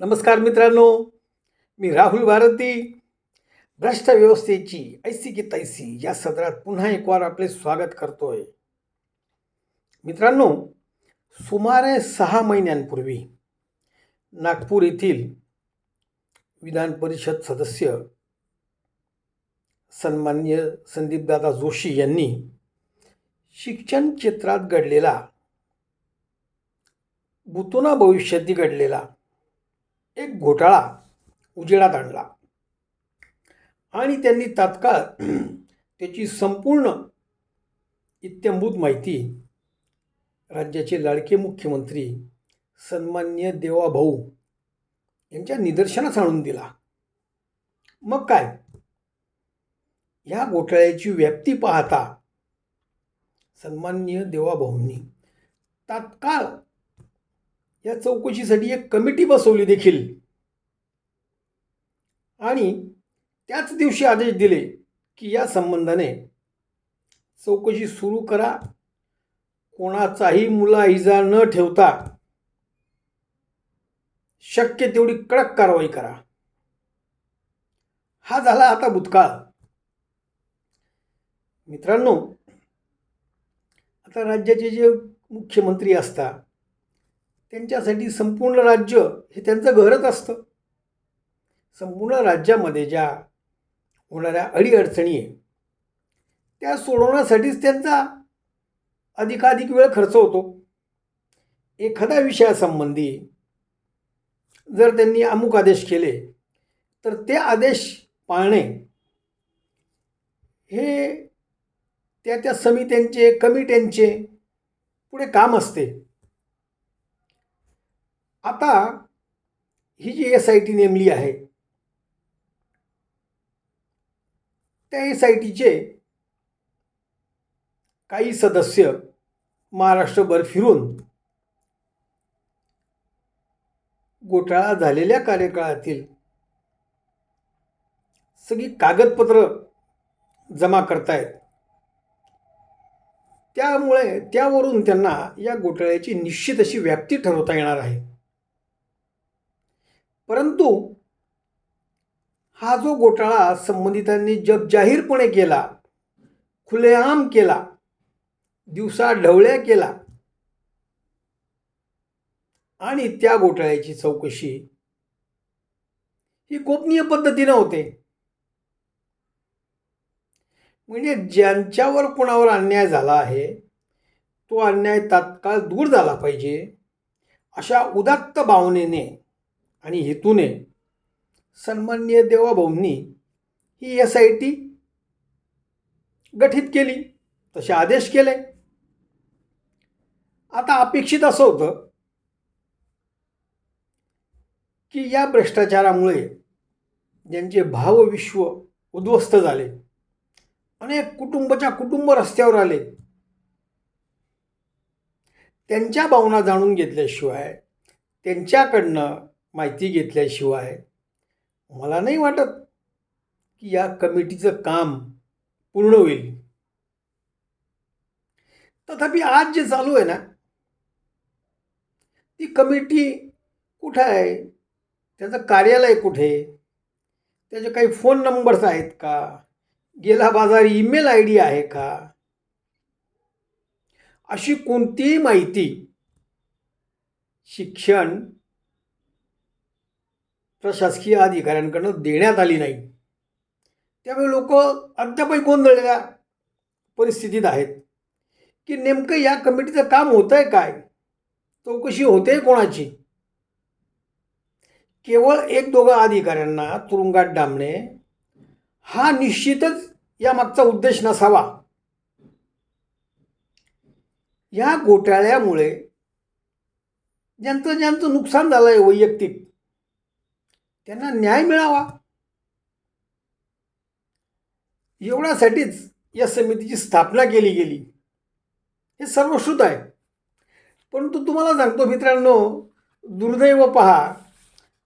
नमस्कार मित्रांनो मी राहुल भारती. भ्रष्ट व्यवस्थेची ऐसी की तैसी या सदरात पुन्हा एक वार आपले स्वागत करतोय. मित्रांनो सुमारे सहा महिन्यांपूर्वी नागपूर येथील विधान परिषद सदस्य सन्मान्य संदीपदादा जोशी यांनी शिक्षण क्षेत्रात घडलेला बुतोना भविष्यात घडलेला एक घोटाळा उजेडात आणला. आणि त्यांनी तात्काळ त्याची संपूर्ण इत्यंभूत माहिती राज्याचे लाडके मुख्यमंत्री सन्मान्य देवाभाऊ यांच्या निदर्शनास आणून दिला. मग काय? ह्या घोटाळ्याची व्याप्ती पाहता सन्मान्य देवाभाऊंनी तात्काळ या चौकशीसाठी एक कमिटी बसवली देखील. आणि त्याच दिवशी आदेश दिले की या संबंधाने चौकशी सुरू करा. कोणाचाही मुला इजा न ठेवता शक्य तेवढी कडक कारवाई करा. हा झाला आता भूतकाळ. मित्रांनो आता राज्याचे जे मुख्यमंत्री असतात त्यांच्यासाठी संपूर्ण राज्य हे त्यांचं घरच असतं. संपूर्ण राज्यामध्ये ज्या होणाऱ्या अडीअडचणी आहे त्या सोडवण्यासाठीच त्यांचा अधिकाधिक वेळ खर्च होतो. एखाद्या विषयासंबंधी जर त्यांनी अमुक आदेश केले तर ते आदेश पाळणे हे त्या त्या समित्यांचे कमिट्यांचे पुढे काम असते. आता ही जी एस आय टी नेमली आहे त्या एस आय टीचे काही सदस्य महाराष्ट्रभर फिरून घोटाळा झालेल्या कार्यकाळातील सगळी कागदपत्र जमा करतायत. त्यामुळे त्यावरून त्यांना या घोटाळ्याची निश्चित अशी व्याप्ती ठरवता येणार आहे. परंतु हा जो घोटाळा संबंधितांनी जग जाहीरपणे केला खुलेआम केला दिवसा ढवळ्या केला आणि त्या घोटाळ्याची चौकशी ही गोपनीय पद्धतीनं होते. म्हणजे ज्यांच्यावर कोणावर अन्याय झाला आहे तो अन्याय तात्काळ दूर झाला पाहिजे अशा उदात्त भावनेने आणि हेतूने सन्मान्य देवाभाऊंनी ही एस आय टी गठीत केली. तसे आदेश केले. आता अपेक्षित असं होतं की या भ्रष्टाचारामुळे ज्यांचे भावविश्व उद्ध्वस्त झाले अनेक कुटुंबाच्या कुटुंब रस्त्यावर आले त्यांच्या भावना जाणून घेतल्याशिवाय त्यांच्याकडनं माहिती घेतल्याशिवाय मला नाही वाटत की या कमिटीचं काम पूर्ण होईल. तथापि आज जे चालू आहे ना ती कमिटी कुठं आहे? त्याचं कार्यालय कुठे? त्याचे काही फोन नंबर्स आहेत का? गेला बाजार ईमेल आय डी आहे का? अशी कोणतीही माहिती शिक्षण प्रशासकीय अधिकाऱ्यांकडनं देण्यात आली नाही. त्यामुळे लोक अद्यापही गोंधळलेल्या परिस्थितीत आहेत. की नेमकं या कमिटीचं काम होतं आहे काय? चौकशी होते कोणाची? केवळ एक दोघं अधिकाऱ्यांना तुरुंगात डांबणे हा निश्चितच यामागचा उद्देश नसावा. या घोटाळ्यामुळे ज्यांचं ज्यांचं नुकसान झालं आहे वैयक्तिक त्यांना न्याय मिळावा. एवढ्यासाठीच या समितीची स्थापना केली गेली. हे सर्वश्रुत आहे. परंतु तुम्हाला सांगतो मित्रांनो दुर्दैव पहा.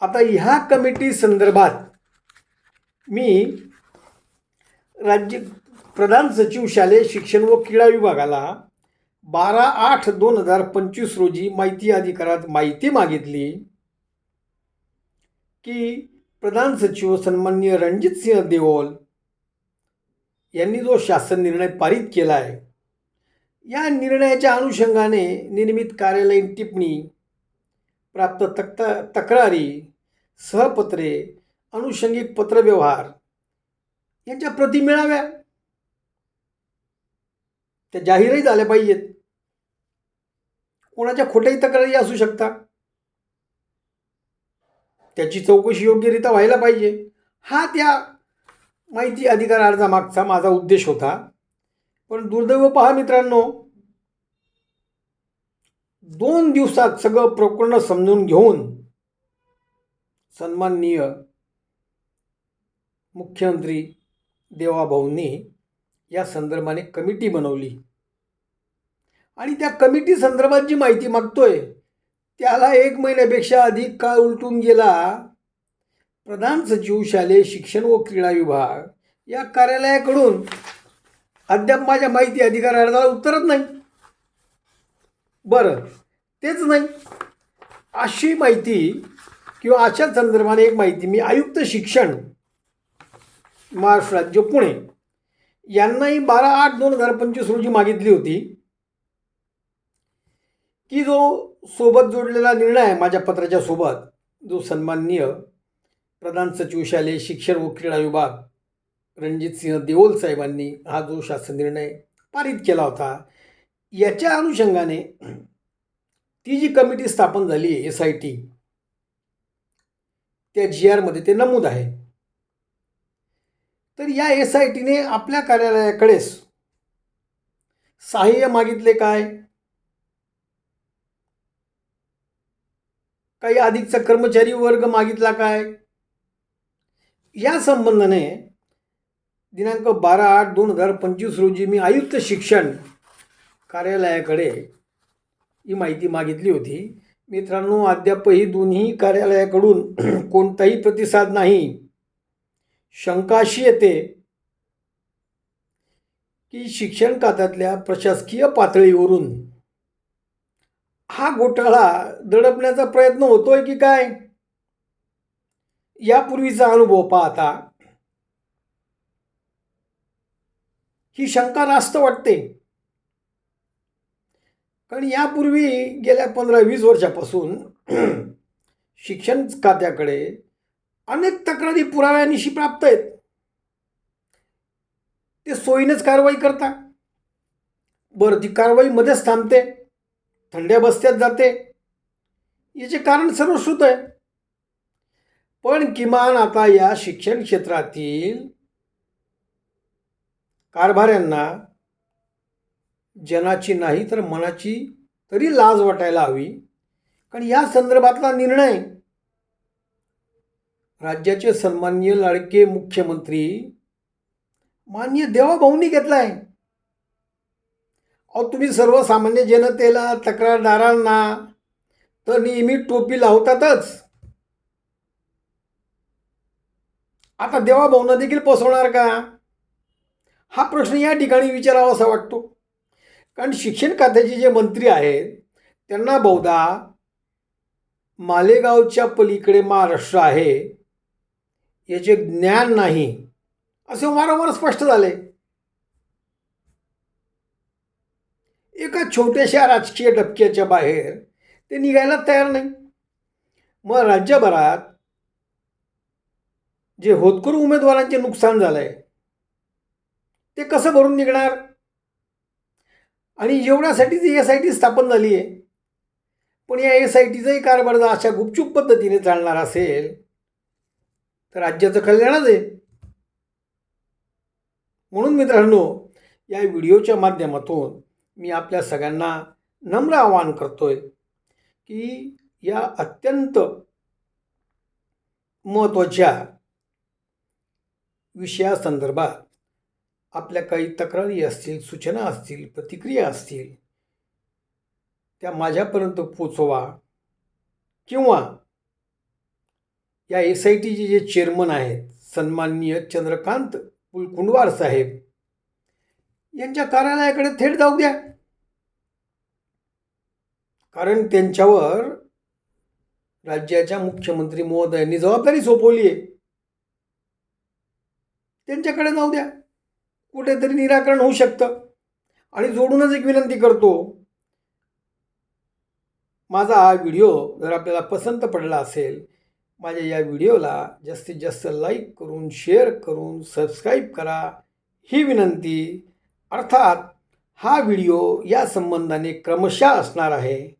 आता ह्या कमिटी संदर्भात मी राज्य प्रधान सचिव शालेय शिक्षण व क्रीडा विभागाला बारा आठ दोन हजार पंचवीस रोजी माहिती अधिकारात माहिती मागितली. की प्रधान सचिव सन्माननीय रणजित सिंह देओल यांनी जो शासन निर्णय पारित केला आहे या निर्णयाच्या अनुषंगाने निर्मित कार्यालयीन टिप्पणी प्राप्त तक्ता तक्रारी सहपत्रे अनुषंगिक पत्रव्यवहार यांच्या प्रती मिळाव्या. त्या जाहीरही झाल्या पाहिजेत. कोणाच्या खोट्याही तक्रारी असू शकता त्याची चौकशी योग्यरित्या व्हायला पाहिजे. हा त्या माहिती अधिकार अर्जामागचा माझा उद्देश होता. पण दुर्दैव पहा मित्रांनो दोन दिवसात सगळं प्रकरण समजून घेऊन सन्माननीय मुख्यमंत्री देवाभाऊंनी या संदर्भाने कमिटी बनवली. आणि त्या कमिटी संदर्भात जी माहिती मागतोय त्याला एक महिन्यापेक्षा अधिक काळ उलटून गेला. प्रधान सचिव शालेय शिक्षण व क्रीडा विभाग या कार्यालयाकडून अद्याप माझ्या माहिती अधिकार अर्जाला उत्तरच नाही. बरं तेच नाही. अशी माहिती किंवा अशाच संदर्भाने एक माहिती मी आयुक्त शिक्षण महाराष्ट्र राज्य पुणे यांनाही बारा आठ दोन हजार पंचवीस रोजी मागितली होती. की जो सोबत जोडलेला निर्णय आहे माझ्या पत्राच्या सोबत. जो सन्माननीय प्रधान सचिव शालेय शिक्षण व क्रीडा विभाग रणजित सिंह देओल साहेबांनी हा जो शासन निर्णय पारित केला होता याच्या अनुषंगाने ती जी कमिटी स्थापन झाली आहे एस आय टी त्या जी आरमध्ये ते नमूद आहे. तर या एस आय टीने आपल्या कार्यालयाकडेच सहाय्य मागितले काय? काही अधिकचा कर्मचारी वर्ग मागितला काय? या संबंधाने दिनांक बारा आठ दोन हजार पंचवीस रोजी मी आयुक्त शिक्षण कार्यालयाकडे ही माहिती मागितली होती. मित्रांनो अद्यापही दोन्ही कार्यालयाकडून कोणताही प्रतिसाद नाही. शंका अशी येते की शिक्षण खात्यातल्या प्रशासकीय पातळीवरून हा घोटाळा दडपण्याचा प्रयत्न होतोय की काय? यापूर्वीचा अनुभव पाहता. ही शंका रास्त वाटते. कारण यापूर्वी गेल्या पंधरा वीस वर्षापासून शिक्षण खात्याकडे अनेक तक्रारी पुराव्यानिशी प्राप्त आहेत. ते सोयीनेच कारवाई करता. बरं ती कारवाई मध्येच थांबते. थंड्या बस्त्यात जाते. याचे कारण सर्वश्रुत आहे. पण किमान आता या शिक्षण क्षेत्रातील कारभाऱ्यांना जनाची नाही तर मनाची तरी लाज वाटायला हवी. कारण या संदर्भातला निर्णय राज्याचे सन्माननीय लाडके मुख्यमंत्री मान्य देवाभाऊंनी आहे अहो तुम्ही सर्वसामान्य जनतेला तक्रारदारांना तर नेहमी टोपी लावतातच. आता देवाभावना देखील पोसवणार का? हा प्रश्न या ठिकाणी विचारावा असा वाटतो. कारण शिक्षण खात्याचे जे मंत्री आहेत त्यांना बहुधा मालेगावच्या पलीकडे महाराष्ट्र आहे याचे ज्ञान नाही असे वारंवार स्पष्ट झाले. एका छोट्याशा राजकीय डबक्याच्या बाहेर ते निघायला तयार नाही. मग राज्यभरात जे होतकरू उमेदवारांचे नुकसान झालंय ते कसं भरून निघणार? आणि एवढ्यासाठी जी एस आय टी स्थापन झाली आहे पण या एस आय टीचाही कारभार जर अशा गुपचूप पद्धतीने चालणार असेल तर राज्याचं कल्याणच आहे. म्हणून मित्रांनो या व्हिडिओच्या माध्यमातून मी आपल्या सगळ्यांना नम्र आवाहन करतो आहे की या अत्यंत महत्त्वाच्या विषयासंदर्भात आपल्या काही तक्रारी असतील सूचना असतील प्रतिक्रिया असतील त्या माझ्यापर्यंत पोचवा किंवा या एस आय टीचे जे चेअरमन आहेत सन्माननीय चंद्रकांत कुलकुंडवार साहेब यांच्या कार्यालयाकडे थेट जाऊ द्या. कारण त्यांच्यावर राज्याच्या मुख्यमंत्री महोदयांनी जबाबदारी सोपवली आहे. त्यांच्याकडे जाऊ द्या. कुठेतरी निराकरण होऊ शकतं. आणि जोडूनच एक विनंती करतो माझा हा व्हिडिओ जर आपल्याला पसंत पडला असेल माझ्या या व्हिडिओला जास्तीत जास्त लाईक करून शेअर करून सबस्क्राईब करा. ही विनंती अर्थात हा व्हिडिओ या संबंधाने क्रमशः असणार आहे.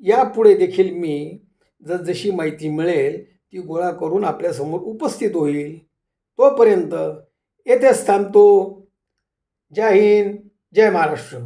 यापुढे देखील मी जसजशी माहिती मिळेल ती गोळा करून आपल्यासमोर उपस्थित होईल. तोपर्यंत येथेच थांबतो. जय हिंद जय महाराष्ट्र.